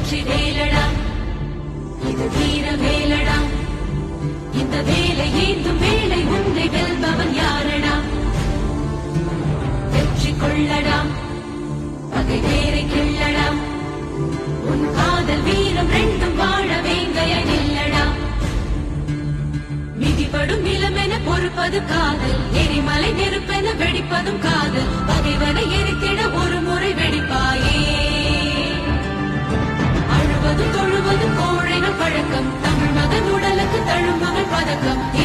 வெற்றி வேலடா இது வீர வேலடா இந்த வேலை ஏந்தும் வேலை உன்னை வெல்பவன் யாரடா வெற்றி கொள்ளடா பகை வேரை கிள்ளடா உன் காதல் வீரம் ரெண்டும் வாழ வேங்கைய நில்லடா மிதிப்படும் நிலமென பொறுப்பது காதல். எரிமலை நெருப்பென வெடிப்பதும் காதல். பகைவன பதக்கம் தமிழ் மகன் உடலுக்கு தழும்புகள் பதக்கம்.